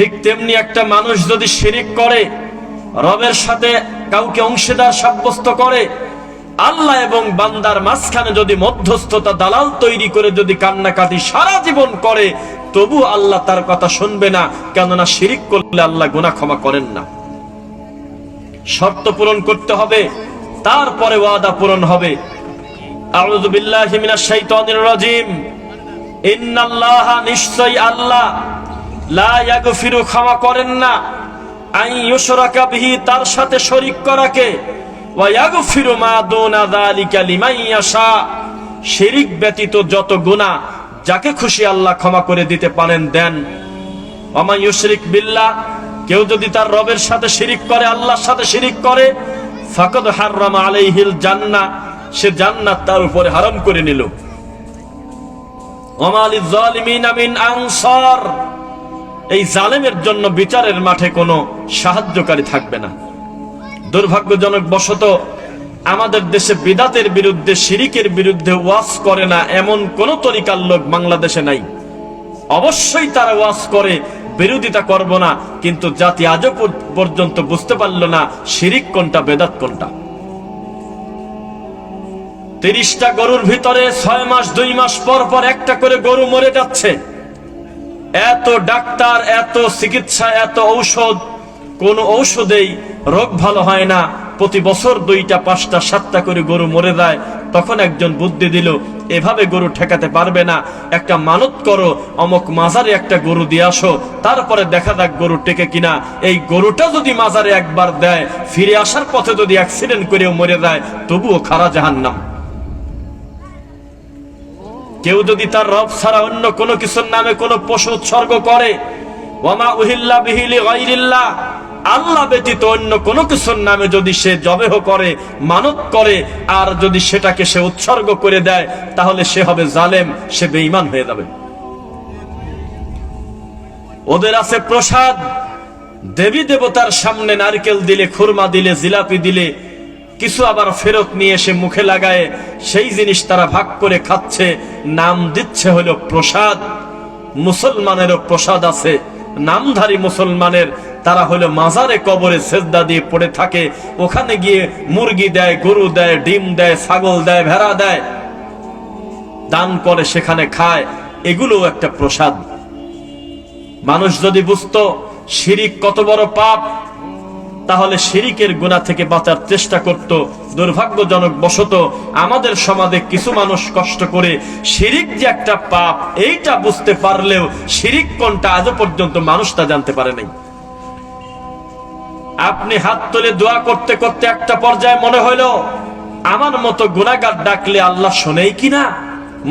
ঠিক তেমনি একটা মানুষ যদি শিরিক করে, রবের সাথে কাউকে অংশীদার সাব্যস্ত করে, আল্লাহ এবং বান্দার মাঝখানে যদি মধ্যস্থতা দালাল তৈরি করে যদি কান্নাকাটি সারা জীবন করে, তবু আল্লাহ তার কথা শুনবে না, কেননা শিরিক করলে আল্লাহ গুনাহ ক্ষমা করেন না। শর্ত পূরণ করতে হবে, তারপরে ওয়াদা পূরণ হবে। আউযু মিনাশ শাইতানির রাজিম। ইন্নাল্লাহা নিশ্চয় আল্লাহ ইয়াগফিরু ক্ষমা করেন না। আই ইউশরাকা বিহি, তার সাথে শরীক করাকে। ওয়া ইয়াগফিরু মা দুনা যালিকা লিমান ইয়াশা। শিরিক ব্যতীত যত গুনাহ, যাকে খুশি আল্লাহ ক্ষমা করে দিতে পারেন, দেন। ওমা ইউশরিক বিল্লাহ, কেউ যদি তার রবের সাথে শিরিক করে, আল্লাহর সাথে শিরিক করে, ফাকাদ হাররামা আলাইহিল জান্নাহ, সে জান্নাত তার উপরে হারাম করে নিল। ওমালিজ জালিমিনা মিন আনসার। এই জালেমের জন্য বিচারের মাঠে কোনো সাহায্যকারী থাকবে না। দুর্ভাগ্যজনক বশত আমাদের দেশে বিদাতের বিরুদ্ধে, শিরিকের বিরুদ্ধে ওয়াজ করে না এমন কোন তরিকার লোক বাংলাদেশে নাই। অবশ্যই তারা ওয়াজ করে, বিরোধিতা করব না, কিন্তু জাতি আজও পর্যন্ত বুঝতে পারল না শিরিক কোনটা, বেদাত কোনটা। তিরিশটা গরুর ভিতরে ছয় মাস, দুই মাস পর পর একটা করে গরু মরে যাচ্ছে। এত ডাক্তার, এত চিকিৎসা, এত ঔষধ, কোন ঔষধেই রোগ ভালো হয় না। প্রতি বছর দুইটা, পাঁচটা, সাতটা করে গরু মরে যায়। তখন একজন বুদ্ধি দিল, এভাবে গরু ঠেকাতে পারবে না। একটা মানত করো, অমক মাজারে একটা গরু দিয়ে আসো। তারপরে দেখা যাক গরু টেকে কিনা। এই গরুটা যদি মাজারে একবার দেয়, ফিরে আসার পথে যদি অ্যাক্সিডেন্ট করেও মরে যায়, তবুও খারা জাহান্নাম। কেউ যদি তার রব ছাড়া অন্য কোনো কিছুর নামে কোনো পশু উৎসর্গ করে, ওয়ামা উহিল্লা বিহিলি গায়রিল্লাহ, আল্লাহ ব্যতীত অন্য কোনো কিছুর নামে যদি সে জবেহ করে, মানত করে, আর যদি সেটাকে সে উৎসর্গ করে দেয়, তাহলে সে হবে জালেম, সে বেঈমান হয়ে যাবে। ওদের আছে প্রসাদ। দেবী দেবতার সামনে নারকেল দিলে, খুরমা দিলে, জিলাপি দিলে কিছু আবার ফেরত নিয়ে এসে মুখে লাগায়, সেই জিনিস তারা ভাগ করে খাচ্ছে, নাম দিচ্ছে হলো প্রসাদ। মুসলমানেরও প্রসাদ আছে, নামধারী মুসলমানের, তারা হলো মাজারে কবরে সেজদা দিয়ে পড়ে থাকে, ওখানে গিয়ে মুরগি দেয়, গরু দেয়, ডিম দেয়, ছাগল দেয়, ভেড়া দেয়, দান করে, সেখানে খায়, এগুলোও একটা প্রসাদ। মানুষ যদি বুঝতো, শিরিক কত বড় পাপ তাহলে শিরিকের গুণা থেকে বাঁচার চেষ্টা করত। দুর্ভাগ্যজনক বশত আমাদের সমাজে কিছু মানুষ কষ্ট করে শিরিক যে একটা পাপ, এইটা বুঝতে পারলেও শিরিক কোনটা আজও পর্যন্ত মানুষ তা জানতে পারে নাই। আপনি হাত তুলে দোয়া করতে করতে একটা পর্যায়ে মনে হইল, আমার মতো গুনাগার ডাকলে আল্লাহ শোনেই কিনা?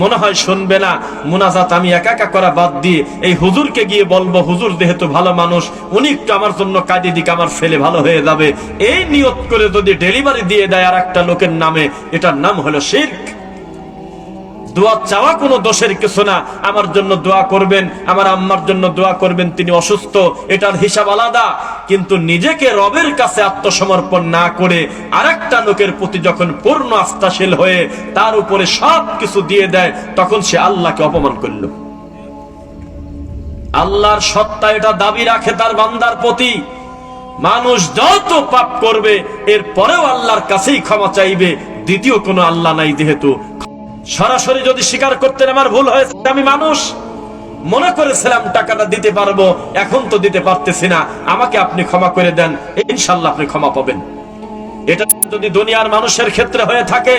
মনে হয় শুনবে না, মুনাজাত আমি একা একা করা বাদ দিয়ে এই হুজুরকে গিয়ে বলব, হুজুর যেহেতু ভালো মানুষ, উনি একটু আমার জন্য কাজে দিক আমার ফেলে ভালো হয়ে যাবে। এই নিয়ত করে যদি ডেলিভারি দিয়ে দেয় আর একটা লোকের নামে, এটার নাম হলো শির্ক। দোয়া চাওয়া কোনো দোষের কিছু না। আমার জন্য দোয়া করবেন, আমার আম্মার জন্য দোয়া করবেন, তিনি অসুস্থ, এটার হিসাব আলাদা। কিন্তু নিজেকে রবের কাছে আত্মসমর্পণ না করে আরেকটা লোকের প্রতি যখন পূর্ণ আস্থাশীল হয়ে তার উপরে সব কিছু দিয়ে দেয়, তখন সে আল্লাহকে অপমান করল। আল্লাহর সত্তা এটা দাবি রাখে তার বান্দার প্রতি। মানুষ যত পাপ করবে এর পরেও আল্লাহর কাছেই ক্ষমা চাইবে। দ্বিতীয় কোনো আল্লাহ নাই যেহেতু। সরাসরি যদি স্বীকার করতেন আমার ভুল হয়েছে, আমি মানুষ। মনে করেছিলাম টাকাটা দিতে পারব, এখন তো দিতে পারতেছি না। আমাকে আপনি ক্ষমা করে দেন, ইনশাল্লাহ আপনি ক্ষমা পাবেন। এটা যদি দুনিয়ার মানুষের ক্ষেত্রে হয়ে থাকে,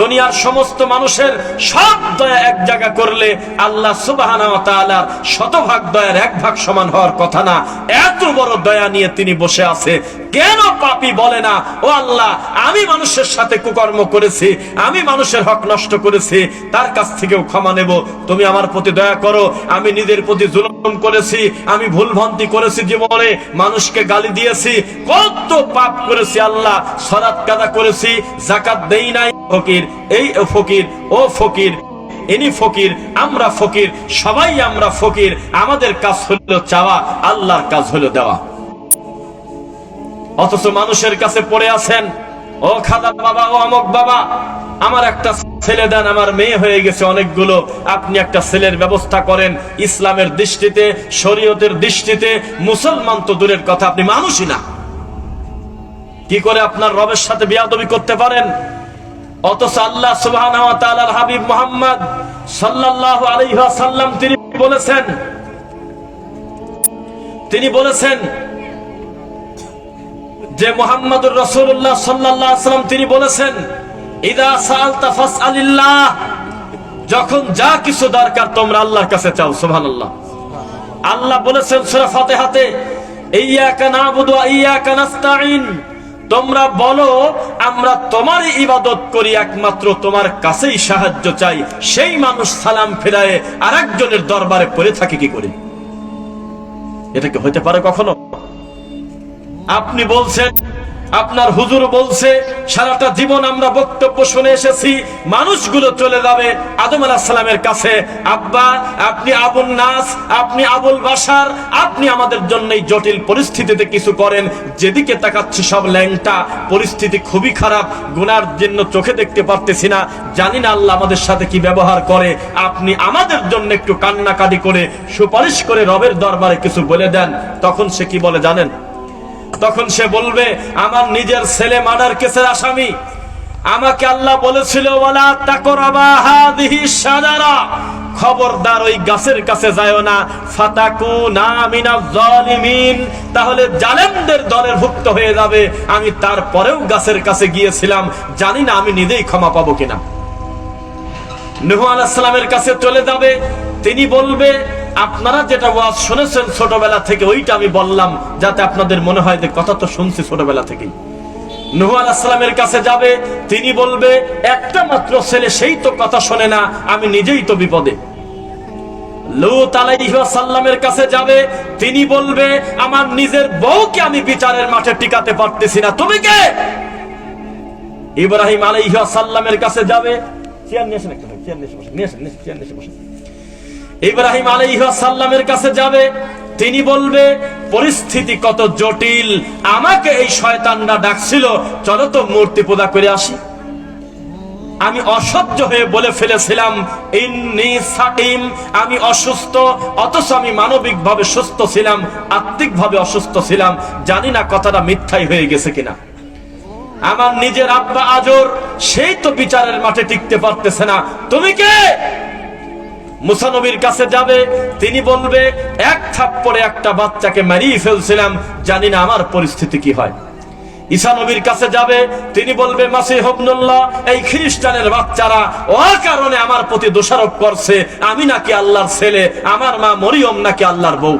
দুনিয়ার সমস্ত মানুষের সব দয়া এক জায়গা করলে আল্লাহ সুবাহানা তাআলার শতভাগ দয়ার এক ভাগ সমান হওয়ার কথা না। এত বড় দয়া নিয়ে তিনি বসে আছে। কেন পাপী বলে না, ও আল্লাহ, আমি মানুষের সাথে কুকর্ম করেছি, আমি মানুষের হক নষ্ট করেছি, তার কাছ থেকেও ক্ষমা নেব। তুমি আমার প্রতি দয়া করো, আমি নিজের প্রতি জুলুম করেছি, আমি ভুল ভ্রান্তি করেছি জীবনে, মানুষকে গালি দিয়েছি, কত পাপ করেছি আল্লাহ, সরাত কাদা করেছি জাকাত দেই নাই। ফকির, এই ফকির, ও ফকির, ইনি ফকির, আমরা ফকির, সবাই আমরা ফকির, আমাদের কাজ হলো চাওয়া, আল্লাহর কাজ হলো দেওয়া। অথচ মানুষের কাছে পড়ে আছেন, ও খাদা বাবা, ও অমক বাবা, আমার একটা ছেলে দেন, আমার মেয়ে হয়ে গেছে অনেকগুলো, আপনি একটা ছেলের ব্যবস্থা করেন, ইসলামের দৃষ্টিতে, শরীয়তের দৃষ্টিতে, মুসলমান তো দূরের কথা, আপনি মানুষই না। কি করে আপনার রবের সাথে বিয়াদবি করতে পারেন? অথচ আল্লাহ তাআলার হাবিব মুহাম্মদ সাল্লাল্লাহু আলাইহি ওয়াসাল্লাম তিনি বলেছেন তিনি বলেছেন যে মুহাম্মদুর রাসূলুল্লাহ সাল্লাল্লাহু সাল্লাম তিনি বলেছেন যখন যা কিছু দরকার তোমরা আল্লাহর কাছে চাও, সুবহানাল্লাহ। আল্লাহ আল্লাহ বলেছেন সূরা ফাতিহাতে, ইয়্যাকা নাবুদু ওয়া ইয়্যাকা নাস্তাঈন তোমরা বলো, আমরা তোমার ইবাদত করি, একমাত্র তোমার কাছেই সাহায্য চাই। সেই মানুষ সালাম ফেরায় আর একজনের দরবারে পড়ে থাকে কি করে? এটা কি হতে পারে কখনো? আপনি বলছেন আপনার হুজুর বলছে, সারাটা জীবন আমরা বক্তব্য শুনে এসেছি, মানুষগুলো চলে যাবে আদম সালামের কাছে। আব্বা, আপনি আবুল নাস, আপনি আবুল বাসার আপনি আমাদের জন্য এই জটিল পরিস্থিতিতে কিছু করেন। যেদিকে তাকাচ্ছি সব ল্যাংটা, পরিস্থিতি খুবই খারাপ, গুনার জন্য চোখে দেখতে পারতেছি না। জানি না আল্লাহ আমাদের সাথে কি ব্যবহার করে। আপনি আমাদের জন্য একটু কান্নাকাটি করে, সুপারিশ করে রবের দরবারে কিছু বলে দেন, তখন সে কি বলে জানেন? তখন সে বলবে, আমার নিজের ছেলে মার্ডার কেসের আসামি। আমাকে আল্লাহ বলেছিল খবরদার ওই গাছের কাছে যায় না। ফাতাকু না তাহলে জালেমদের দলের ভুক্ত হয়ে যাবে। আমি তারপরেও গাছের কাছে গিয়েছিলাম। জানি না আমি নিজেই ক্ষমা পাবো কিনা। নুহ আলাহিসাল্লামের কাছে চলে যাবে। তিনি বলবে আপনারা যেটা ওয়াজ শুনেছেন ছোটবেলা থেকে ওইটা আমি বললাম যাতে আপনাদের মনে হয় যে কথা তো শুনছি ছোটবেলা থেকেই। নুহ আলাহিসাল্লামের কাছে যাবে তিনি বলবে একটা মাত্র ছেলে সেই তো কথা শোনে না আমি নিজেই তো বিপদে। লুত আলাইহিসাল্লামের কাছে যাবে তিনি বলবে আমার নিজের বউকে আমি বিচারের মাঠে টিকাতে পারতেছি না তুমি কে? ইব্রাহিম আলাইহিসাল্লামের কাছে যাবে চেয়ার নিয়ে আসেন একটা চেয়ার নিয়ে বসেন, নিয়ে আসেন, চেয়ার নিয়ে বসেন। ইব্রাহিম আলাইহিসাল্লামের কাছে যাবে, তিনি বলবে, পরিস্থিতি কত জটিল, আমাকে এই শয়তানরা ডাকছিল, চলো তো মূর্তি পূজা করে আসি। আমি অসহ্য হয়ে বলে ফেলেছিলাম আমি অসুস্থ, অথচ আমি মানবিকভাবে সুস্থ ছিলাম, আত্মিকভাবে অসুস্থ ছিলাম, জানি না কথাটা মিথ্যাই হয়ে গেছে কিনা। আমার নিজের আব্বা আজর, সেই তো বিচারের মাঠে টিকতে পারতেছে না। তুমি কে? মুসানবীর কাছে যাবে, তিনি বলবে, এক থাপ্পড়ে একটা বাচ্চাকে মারিয়ে ফেলছিলাম, জানি না আমার পরিস্থিতি কি হয়। ঈশানবীর কাছে যাবে, তিনি বলবে মাসি হবনুল্লাহ এই খ্রিস্টানের বাচ্চারা ও কারণে আমার প্রতি দোষারোপ করছে, আমি নাকি আল্লাহর ছেলে, আমার মা মরিয়ম নাকি আল্লাহর বউ।